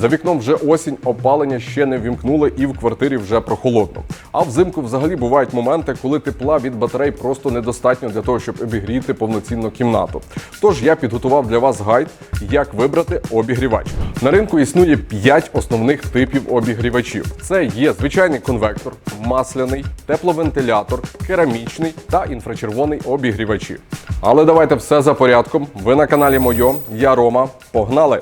За вікном вже осінь, опалення ще не вімкнули і в квартирі вже прохолодно. А взимку взагалі бувають моменти, коли тепла від батарей просто недостатньо для того, щоб обігріти повноцінну кімнату. Тож я підготував для вас гайд, як вибрати обігрівач. На ринку існує 5 основних типів обігрівачів: це є звичайний конвектор, масляний, тепловентилятор, керамічний та інфрачервоний обігрівачі. Але давайте все за порядком. Ви на каналі Мойо, я Рома. Погнали!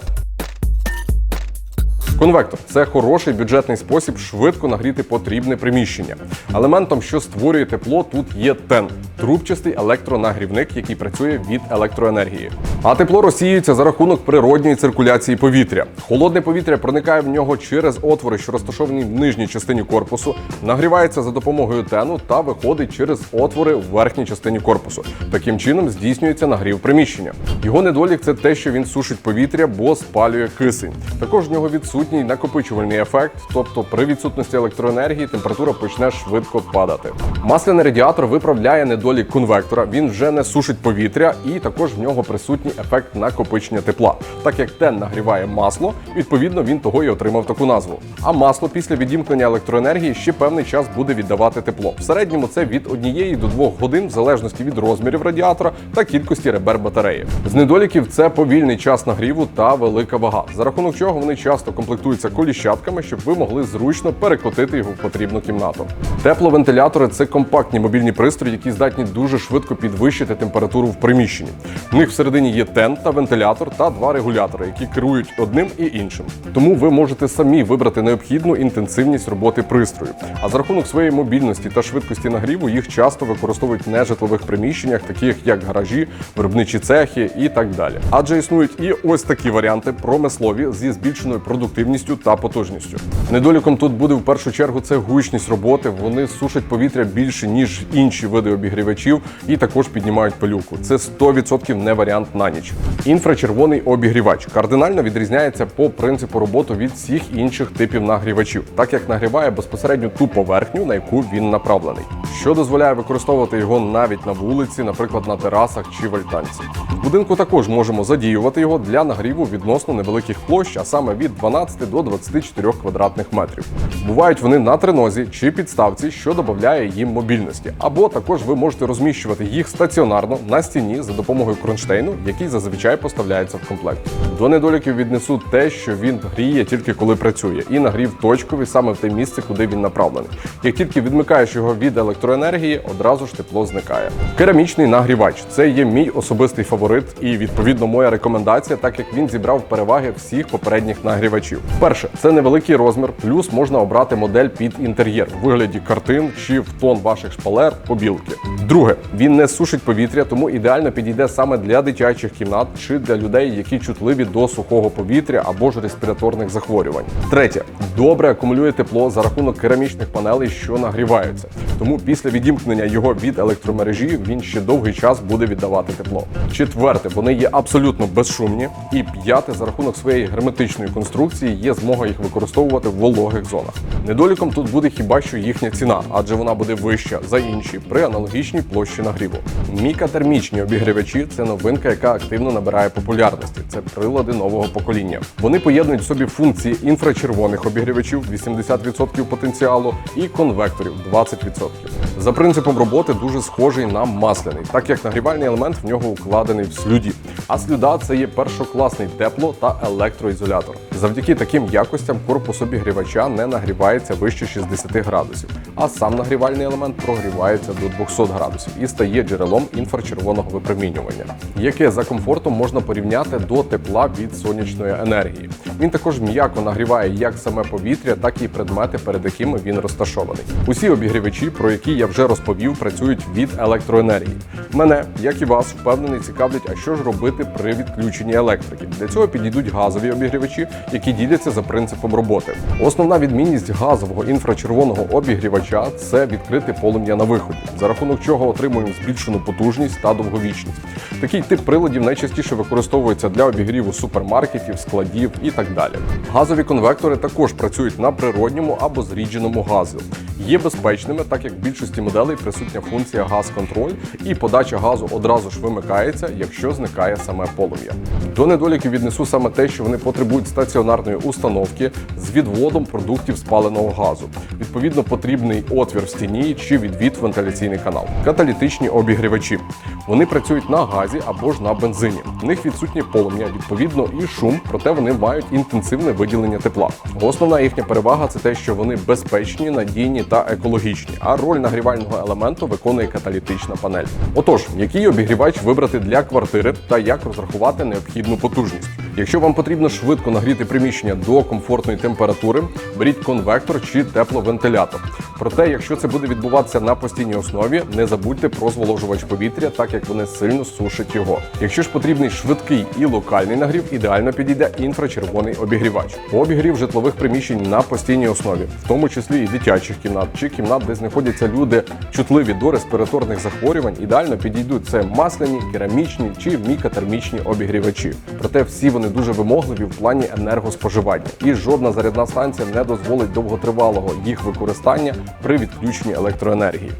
Конвектор це хороший бюджетний спосіб швидко нагріти потрібне приміщення. Елементом, що створює тепло, тут є тен трубчастий електронагрівник, який працює від електроенергії. А тепло розсіюється за рахунок природньої циркуляції повітря. Холодне повітря проникає в нього через отвори, що розташовані в нижній частині корпусу, нагрівається за допомогою тену та виходить через отвори в верхній частині корпусу. Таким чином здійснюється нагрів приміщення. Його недолік це те, що він сушить повітря, бо спалює кисень. Також в нього відсутній накопичувальний ефект, тобто при відсутності електроенергії температура почне швидко падати. Масляний радіатор виправляє недолік конвектора. Він вже не сушить повітря, і також в нього присутній ефект накопичення тепла. Так як тен нагріває масло, відповідно він того і отримав таку назву. А масло після відімкнення електроенергії ще певний час буде віддавати тепло. В середньому це від однієї до двох годин, в залежності від розмірів радіатора та кількості ребер батареї. З недоліків це повільний час нагріву та велика вага, за рахунок чого вони часто комплектуються коліщатками, щоб ви могли зручно перекотити його в потрібну кімнату. Тепловентилятори це компактні мобільні пристрої, які здатні дуже швидко підвищити температуру в приміщенні. В них всередині є тен та вентилятор та два регулятори, які керують одним і іншим. Тому ви можете самі вибрати необхідну інтенсивність роботи пристрою. А за рахунок своєї мобільності та швидкості нагріву їх часто використовують в нежитлових приміщеннях, таких як гаражі, виробничі цехи і так далі. Адже існують і ось такі варіанти промислові зі збільшеною продуктивністю та потужністю. Недоліком тут буде в першу чергу це гучність роботи. Вони сушать повітря більше ніж інші види обігрівачів, і також піднімають пилюку. Це 100% не варіант на ніч. Інфрачервоний обігрівач кардинально відрізняється по принципу роботи від всіх інших типів нагрівачів, так як нагріває безпосередньо ту поверхню, на яку він направлений, що дозволяє використовувати його навіть на вулиці, наприклад, на терасах чи в альтанці. В будинку також можемо задіювати його для нагріву відносно невеликих площ, а саме від 12 до 24 квадратних метрів. Бувають вони на тренозі чи підставці, що додає їм мобільності. Або також ви можете розміщувати їх стаціонарно на стіні за допомогою кронштейну, який зазвичай поставляється в комплект. До недоліків віднесу те, що він гріє тільки коли працює, і нагрів точковий саме в те місце, куди він направлений. Як тільки відмикаєш його від електроенергії, одразу ж тепло зникає. Керамічний нагрівач це є мій особистий фаворит, і відповідно моя рекомендація, так як він зібрав переваги всіх попередніх нагрівачів. Перше, це невеликий розмір, плюс можна обрати модель під інтер'єр в вигляді картин чи в тон ваших шпалер, побілки. Друге, він не сушить повітря, тому ідеально підійде саме для дитячих кімнат чи для людей, які чутливі до сухого повітря або ж респіраторних захворювань. Третє, добре акумулює тепло за рахунок керамічних панелей, що нагріваються. Тому після відімкнення його від електромережі він ще довгий час буде віддавати тепло. Четверте, вони є абсолютно безшумні. І п'яте, за рахунок своєї герметичної конструкції є змога їх використовувати в вологих зонах. Недоліком тут буде хіба що їхня ціна, адже вона буде вища за інші при аналогічній площі нагріву. Мікатермічні обігрівачі це новинка, яка активно набирає популярності. Це прилади нового покоління. Вони поєднують в собі функції інфрачервоних обігрівачів 80% потенціалу і конвекторів 20%. За принципом роботи дуже схожий на масляний, так як нагрівальний елемент в нього укладений в слюді. А слюда це є першокласний тепло та електроізолятор. Завдяки таким якостям корпус обігрівача не нагрівається вище 60 градусів, а сам нагрівальний елемент прогрівається до 200 градусів і стає джерелом інфрачервоного випромінювання, яке за комфортом можна порівняти до тепла від сонячної енергії. Він також м'яко нагріває як саме повітря, так і предмети, перед якими він розташований. Усі обігрівачі, про які я вже розповів, працюють від електроенергії. Мене, як і вас, впевнений, цікавлять, а що ж робити при відключенні електрики. Для цього підійдуть газові обігрівачі, які діляться за принципом роботи. Основна відмінність газового інфрачервоного обігрівача це відкрите полум'я на виході, за рахунок чого отримуємо збільшену потужність та довговічність. Такий тип приладів найчастіше використовується для обігріву супермаркетів, складів і так далі. Газові конвектори також працюють на природньому або зрідженому газу. Є безпечними, так як в більшості моделей присутня функція газ-контроль, і подача газу одразу ж вимикається, якщо зникає саме полум'я. До недоліків віднесу саме те, що вони потребують стаціонарного стаціонарної установки з відводом продуктів спаленого газу. Відповідно, потрібний отвір в стіні чи відвід вентиляційний канал. Каталітичні обігрівачі. Вони працюють на газі або ж на бензині. В них відсутнє полум'я, відповідно, і шум, проте вони мають інтенсивне виділення тепла. Основна їхня перевага це те, що вони безпечні, надійні та екологічні. А роль нагрівального елементу виконує каталітична панель. Отож, який обігрівач вибрати для квартири та як розрахувати необхідну потужність? Якщо вам потрібно швидко нагріти приміщення до комфортної температури, беріть конвектор чи тепловентилятор. Проте, якщо це буде відбуватися на постійній основі, не забудьте про зволожувач повітря, так як вони сильно сушать його. Якщо ж потрібний швидкий і локальний нагрів, ідеально підійде інфрачервоний обігрівач. Обігрів житлових приміщень на постійній основі, в тому числі і дитячих кімнат чи кімнат, де знаходяться люди чутливі до респіраторних захворювань, ідеально підійдуть це масляні, керамічні чи мікотермічні обігрівачі. Проте всі вони дуже вимогливі в плані енергоспоживання, і жодна зарядна станція не дозволить довготривалого їх використання при відключенні електроенергії.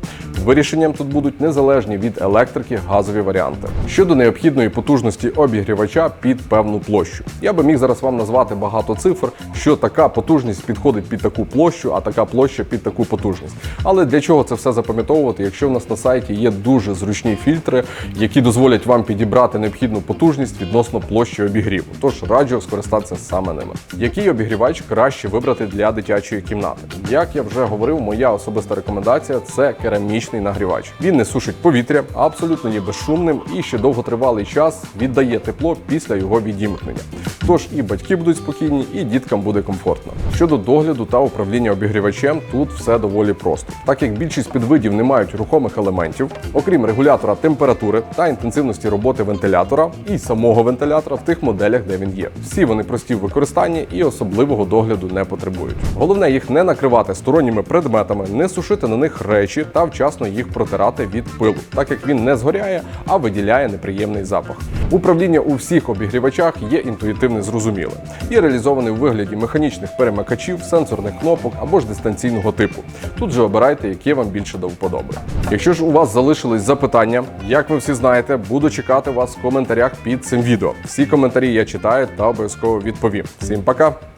Вирішенням тут будуть незалежні від електрики газові варіанти. Щодо необхідної потужності обігрівача під певну площу, я би міг зараз вам назвати багато цифр, що така потужність підходить під таку площу, а така площа під таку потужність. Але для чого це все запам'ятовувати, якщо в нас на сайті є дуже зручні фільтри, які дозволять вам підібрати необхідну потужність відносно площі обігріву. Тож раджу скористатися саме ними. Який обігрівач краще вибрати для дитячої кімнати? Як я вже говорив, моя особиста рекомендація це керамічний нагрівач. Він не сушить повітря, абсолютно є безшумним і ще довготривалий час віддає тепло після його відімкнення. Тож і батьки будуть спокійні, і діткам буде комфортно. Щодо догляду та управління обігрівачем, тут все доволі просто. Так як більшість підвидів не мають рухомих елементів, окрім регулятора температури та інтенсивності роботи вентилятора і самого вентилятора в тих моделях, де він є. Всі вони прості в використанні і особливого догляду не потребують. Головне їх не накривати сторонніми предметами, не сушити на них речі та вчасно їх протирати від пилу, так як він не згоряє, а виділяє неприємний запах. Управління у всіх обігрівачах є інтуїтивне зрозуміле і реалізоване у вигляді механічних перемикачів, сенсорних кнопок або ж дистанційного типу. Тут же обирайте, яке вам більше до вподоби. Якщо ж у вас залишились запитання, як ви всі знаєте, буду чекати вас в коментарях під цим відео. Всі коментарі я читаю та обов'язково відповім. Всім пока!